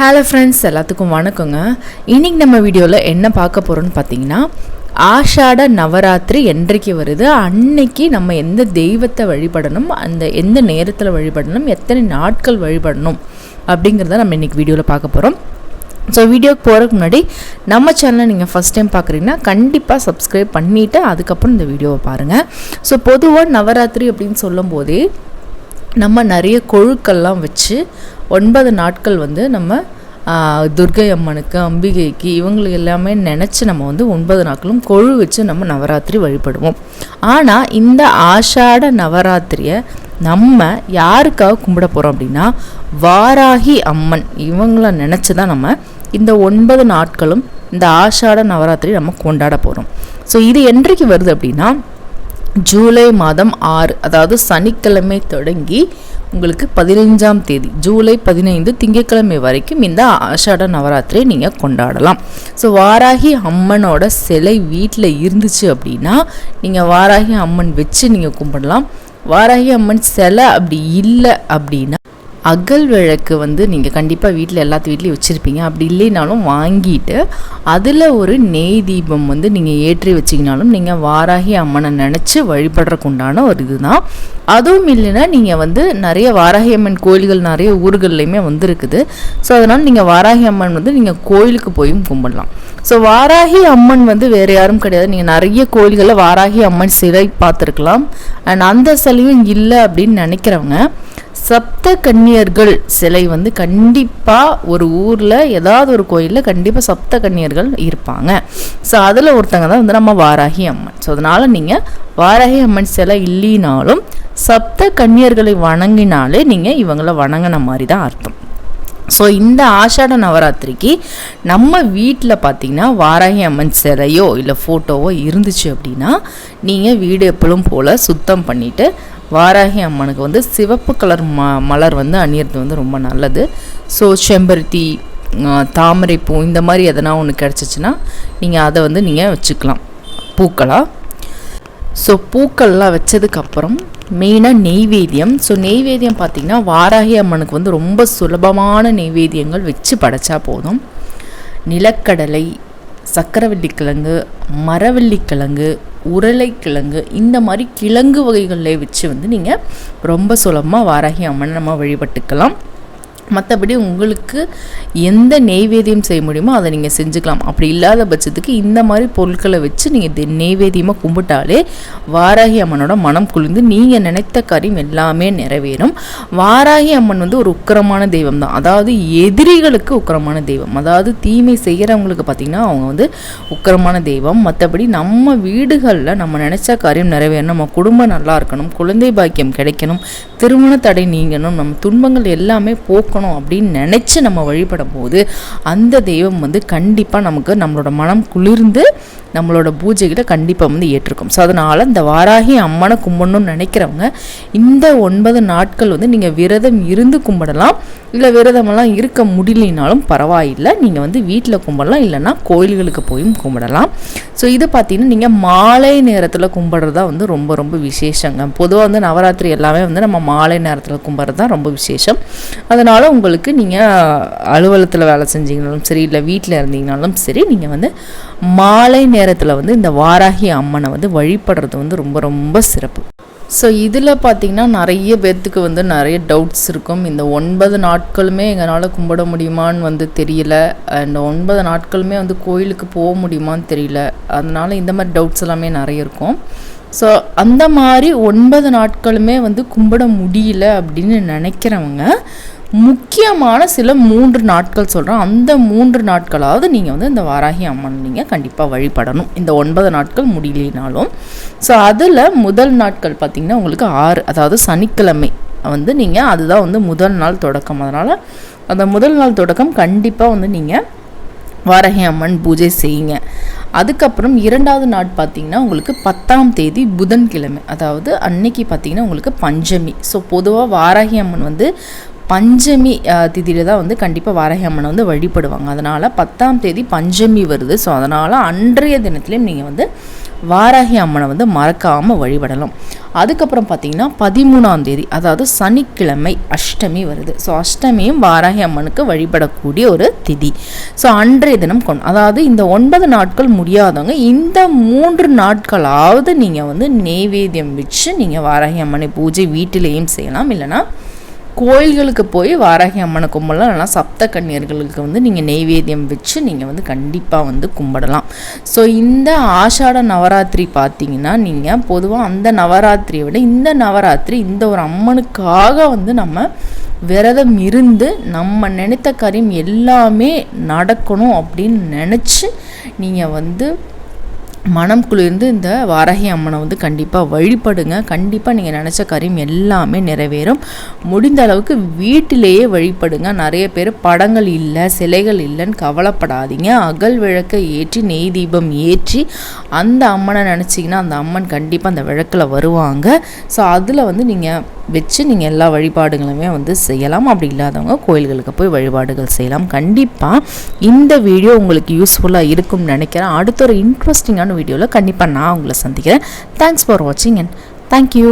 Hello friends எல்லாத்துக்கும் வணக்கங்க. இன்றைக்கி நம்ம வீடியோவில் என்ன பார்க்க போகிறோன்னு பார்த்தீங்கன்னா ஆஷாட நவராத்திரி என்றைக்கு வருது? அன்னைக்கு நம்ம எந்த தெய்வத்தை வழிபடணும்? அந்த எந்த நேரத்தில் வழிபடணும்? எத்தனை நாட்கள் வழிபடணும்? அப்படிங்கிறத நம்ம இன்னைக்கு வீடியோவில் பார்க்க போகிறோம் ஸோ வீடியோக்கு போகிறதுக்கு முன்னாடி நம்ம சேனலை நீங்கள் ஃபஸ்ட் டைம் பார்க்குறீங்கன்னா கண்டிப்பாக சப்ஸ்கிரைப் பண்ணிவிட்டு அதுக்கப்புறம் இந்த வீடியோவை பாருங்கள் ஸோ பொதுவாக நவராத்திரி அப்படின்னு சொல்லும் போதே நம்ம நிறைய கொழுக்கள்லாம் வச்சு ஒன்பது நாட்கள் வந்து நம்ம துர்கை அம்மனுக்கு அம்பிகைக்கு இவங்களுக்கு எல்லாமே நினச்சி நம்ம வந்து ஒன்பது நாட்களும் கொழு வச்சு நம்ம நவராத்திரி வழிபடுவோம். ஆனால் இந்த ஆஷாட நவராத்திரியை நம்ம யாருக்காக கும்பிட போகிறோம் அப்படின்னா வாராகி அம்மன் இவங்கள நினச்சி தான் நம்ம இந்த ஒன்பது நாட்களும் இந்த ஆஷாட நவராத்திரி நம்ம கொண்டாட போகிறோம் ஸோ இது என்றைக்கு வருது அப்படின்னா ஜூலை மாதம் ஆறு அதாவது சனிக்கிழமை தொடங்கி உங்களுக்கு பதினைஞ்சாம் தேதி ஜூலை பதினைந்து திங்கட்கிழமை வரைக்கும் இந்த ஆஷாட நவராத்திரியை நீங்கள் கொண்டாடலாம். ஸோ வாராகி அம்மனோட சிலை வீட்டில் இருந்துச்சு அப்படின்னா நீங்கள் வாராகி அம்மன் வச்சு நீங்கள் கும்பிடலாம். வாராகி அம்மன் சிலை அப்படி இல்லை அப்படின்னா அகல் விளக்கு வந்து நீங்கள் கண்டிப்பாக வீட்டில் எல்லாத்து வீட்லேயும் வச்சுருப்பீங்க. அப்படி இல்லைனாலும் வாங்கிட்டு அதில் ஒரு நெய் தீபம் வந்து நீங்கள் ஏற்றி வச்சிங்கனாலும் நீங்கள் வாராகி அம்மனை நினச்சி வழிபடுறக்குண்டான ஒரு இதுதான். அதுவும் இல்லைன்னா நீங்கள் வந்து நிறைய வாராகி அம்மன் கோயில்கள் நிறைய ஊர்கள்லையுமே வந்துருக்குது. ஸோ அதனால் நீங்கள் வாராகி அம்மன் வந்து நீங்கள் கோயிலுக்கு போயும் கும்பிடலாம். ஸோ வாராகி அம்மன் வந்து வேறு யாரும் கிடையாது. நீங்கள் நிறைய கோயில்களில் வாராகி அம்மன் சிலை பார்த்துருக்கலாம். அண்ட் அந்த சிலையும் இல்லை அப்படின்னு நினைக்கிறவங்க சப்த கன்னியர்கள் சிலை வந்து கண்டிப்பாக ஒரு ஊரில் ஏதாவது ஒரு கோயிலில் கண்டிப்பாக சப்த கன்னியர்கள் இருப்பாங்க. ஸோ அதில் ஒருத்தங்க தான் வந்து நம்ம வாராகி அம்மன். ஸோ அதனால் நீங்கள் வாராகி அம்மன் சிலை இல்லைனாலும் சப்த கன்னியர்களை வணங்கினாலே நீங்கள் இவங்கள வணங்கின மாதிரி தான் அர்த்தம். ஸோ இந்த ஆஷாட நவராத்திரிக்கு நம்ம வீட்டில் பார்த்தீங்கன்னா வாராகி அம்மன் சிலையோ இல்லை ஃபோட்டோவோ இருந்துச்சு அப்படின்னா நீங்கள் வீடு எப்பளும் போல் சுத்தம் பண்ணிவிட்டு வாராகி அம்மனுக்கு வந்து சிவப்பு கலர் ம மலர் வந்து அணியிறது வந்து ரொம்ப நல்லது. ஸோ செம்பருத்தி தாமரைப்பூ இந்த மாதிரி எதனா ஒன்று கிடச்சிச்சின்னா நீங்கள் அதை வந்து நீங்கள் வச்சுக்கலாம். பூக்களாக ஸோ பூக்கள்லாம் வச்சதுக்கப்புறம் மெயினாக நெய்வேத்தியம். ஸோ நெய்வேத்தியம் பார்த்திங்கன்னா வாராகி அம்மனுக்கு வந்து ரொம்ப சுலபமான நெய்வேத்தியங்கள் வச்சு படைச்சா போதும். நிலக்கடலை சக்கரவள்ளிக்கிழங்கு மரவள்ளிக்கிழங்கு உருளைக்கிழங்கு இந்த மாதிரி கிழங்கு வகைகளில் வச்சு வந்து நீங்கள் ரொம்ப சுலபமாக வாராகி அம்மனை நம்ம வழிபட்டுக்கலாம். மற்றபடி உங்களுக்கு எந்த நெய்வேத்தியம் செய்ய முடியுமோ அதை நீங்கள் செஞ்சுக்கலாம். அப்படி இல்லாத பட்சத்துக்கு இந்த மாதிரி பொருட்களை வச்சு நீங்கள் நெய்வேத்தியமாக கும்பிட்டாலே வாராகி அம்மனோட மனம் குளிர்ந்து நீங்கள் நினைத்த காரியம் எல்லாமே நிறைவேறும். வாராகி அம்மன் வந்து ஒரு உக்கிரமான தெய்வம் தான். அதாவது எதிரிகளுக்கு உக்கிரமான தெய்வம். அதாவது தீமை செய்கிறவங்களுக்கு பார்த்திங்கன்னா அவங்க வந்து உக்கிரமான தெய்வம். மற்றபடி நம்ம வீடுகளில் நம்ம நினச்ச காரியம் நிறைவேறணும். நம்ம குடும்பம் நல்லா இருக்கணும். குழந்தை பாக்கியம் கிடைக்கணும். திருமண தடை நீங்கணும். நம்ம துன்பங்கள் எல்லாமே போக்கணும். அப்படின்னு நினச்சி நம்ம வழிபடும் போது அந்த தெய்வம் வந்து கண்டிப்பாக நமக்கு நம்மளோட மனம் குளிர்ந்து நம்மளோட பூஜைகளை கண்டிப்பாக வந்து ஏற்றிருக்கும் ஸோ அதனால் இந்த வாராகி அம்மனை கும்பிடணும்னு நினைக்கிறவங்க இந்த ஒன்பது நாட்கள் வந்து நீங்கள் விரதம் இருந்து கும்பிடலாம். இல்லை விரதமெல்லாம் இருக்க முடியலனாலும் பரவாயில்லை. நீங்கள் வந்து வீட்டில் கும்பிடலாம். இல்லைன்னா கோயில்களுக்கு போயும் கும்பிடலாம். ஸோ இது பார்த்தீங்கன்னா நீங்கள் மாலை நேரத்தில் கும்பிட்றதா வந்து ரொம்ப ரொம்ப விசேஷங்க. பொதுவாக வந்து நவராத்திரி எல்லாமே வந்து நம்ம மாலை நேரத்தில் கும்பிட்றது தான் ரொம்ப விசேஷம். அதனால் உங்களுக்கு நீங்கள் அலுவலகத்தில் வேலை செஞ்சீங்கனாலும் சரி இல்லை வீட்டில் இருந்தீங்கனாலும் சரி நீங்கள் வந்து மாலை நேரத்தில் வந்து இந்த வாராகி அம்மனை வந்து வழிபடுறது வந்து ரொம்ப ரொம்ப சிறப்பு. ஸோ இதில் பார்த்தீங்கன்னா நிறைய பேர்த்துக்கு வந்து நிறைய டவுட்ஸ் இருக்கும். இந்த ஒன்பது நாட்களுமே எங்களால் கும்பிட முடியுமான்னு வந்து தெரியல. அண்ட் ஒன்பது நாட்களுமே வந்து கோயிலுக்கு போக முடியுமான்னு தெரியல. அதனால் இந்த மாதிரி டவுட்ஸ் எல்லாமே நிறைய இருக்கும். ஸோ அந்த மாதிரி ஒன்பது நாட்களுமே வந்து கும்பிட முடியல அப்படின்னு நினைக்கிறவங்க முக்கியமான சில மூன்று நாட்கள் சொல்கிறோம் அந்த மூன்று நாட்களாவது நீங்கள் வந்து இந்த வாராகி அம்மன் நீங்கள் கண்டிப்பாக வழிபடணும். இந்த ஒன்பது நாட்கள் முடியலினாலும். ஸோ அதில் முதல் நாட்கள் பார்த்திங்கன்னா உங்களுக்கு ஆறு அதாவது சனிக்கிழமை வந்து நீங்கள் அதுதான் வந்து முதல் நாள் தொடக்கம். அதனால் அந்த முதல் நாள் தொடக்கம் கண்டிப்பாக வந்து நீங்கள் வாரகி அம்மன் பூஜை செய்யுங்க. அதுக்கப்புறம் இரண்டாவது நாள் பார்த்தீங்கன்னா உங்களுக்கு பத்தாம் தேதி புதன்கிழமை அதாவது அன்னைக்கு பார்த்தீங்கன்னா உங்களுக்கு பஞ்சமி. ஸோ பொதுவாக வாராகி அம்மன் வந்து பஞ்சமி திதியில் தான் வந்து கண்டிப்பாக வாராகி அம்மனை வந்து வழிபடுவாங்க. அதனால் பத்தாம் தேதி பஞ்சமி வருது. ஸோ அதனால் அன்றைய தினத்துலேயும் நீங்கள் வந்து வாராகி அம்மனை வந்து மறக்காமல் வழிபடலாம். அதுக்கப்புறம் பார்த்தீங்கன்னா பதிமூணாம் தேதி அதாவது சனிக்கிழமை அஷ்டமி வருது. ஸோ அஷ்டமியும் வாராகி அம்மனுக்கு வழிபடக்கூடிய ஒரு திதி. ஸோ அன்றைய தினம் கொண்டு அதாவது இந்த ஒன்பது நாட்கள் முடியாதவங்க இந்த மூன்று நாட்களாவது நீங்கள் வந்து நெய்வேத்தியம் வச்சு நீங்கள் வாராகி அம்மனை பூஜை வீட்டிலேயும் செய்யலாம். இல்லைனா கோயில்களுக்கு போய் வாராகி அம்மனை கும்பிடலாம். இல்லைனா சப்த கன்னியர்களுக்கு வந்து நீங்கள் நெய்வேத்தியம் வச்சு நீங்கள் வந்து கண்டிப்பாக வந்து கும்பிடலாம். ஸோ இந்த ஆஷாட நவராத்திரி பார்த்தீங்கன்னா நீங்கள் பொதுவாக அந்த நவராத்திரியை விட இந்த நவராத்திரி இந்த ஒரு அம்மனுக்காக வந்து நம்ம விரதம் இருந்து நம்ம நினைத்த காரியம் எல்லாமே நடக்கணும் அப்படின்னு நினச்சி நீங்கள் வந்து மனம் குளிர்ந்து இந்த வாராகி அம்மனை வந்து கண்டிப்பாக வழிபடுங்க. கண்டிப்பாக நீங்கள் நினச்ச காரியம் எல்லாமே நிறைவேறும். முடிந்த அளவுக்கு வீட்டிலேயே வழிபடுங்க. நிறைய பேர் படங்கள் இல்லை சிலைகள் இல்லைன்னு கவலைப்படாதீங்க. அகல் விளக்கை ஏற்றி நெய் தீபம் ஏற்றி அந்த அம்மனை நினச்சிங்கன்னா அந்த அம்மன் கண்டிப்பாக அந்த விளக்கில் வருவாங்க. ஸோ அதில் வந்து நீங்கள் வச்சு நீங்கள் எல்லா வழிபாடுகளுமே வந்து செய்யலாம். அப்படி இல்லாதவங்க கோயில்களுக்கு போய் வழிபாடுகள் செய்யலாம். கண்டிப்பாக இந்த வீடியோ உங்களுக்கு யூஸ்ஃபுல்லாக இருக்கும்னு நினைக்கிறேன். அடுத்த ஒரு இன்ட்ரெஸ்டிங்கான வீடியோவில் கண்டிப்பாக நான் உங்களை சந்திக்கிறேன். தேங்க்ஸ் ஃபார் வாட்சிங் அண்ட் தேங்க்யூ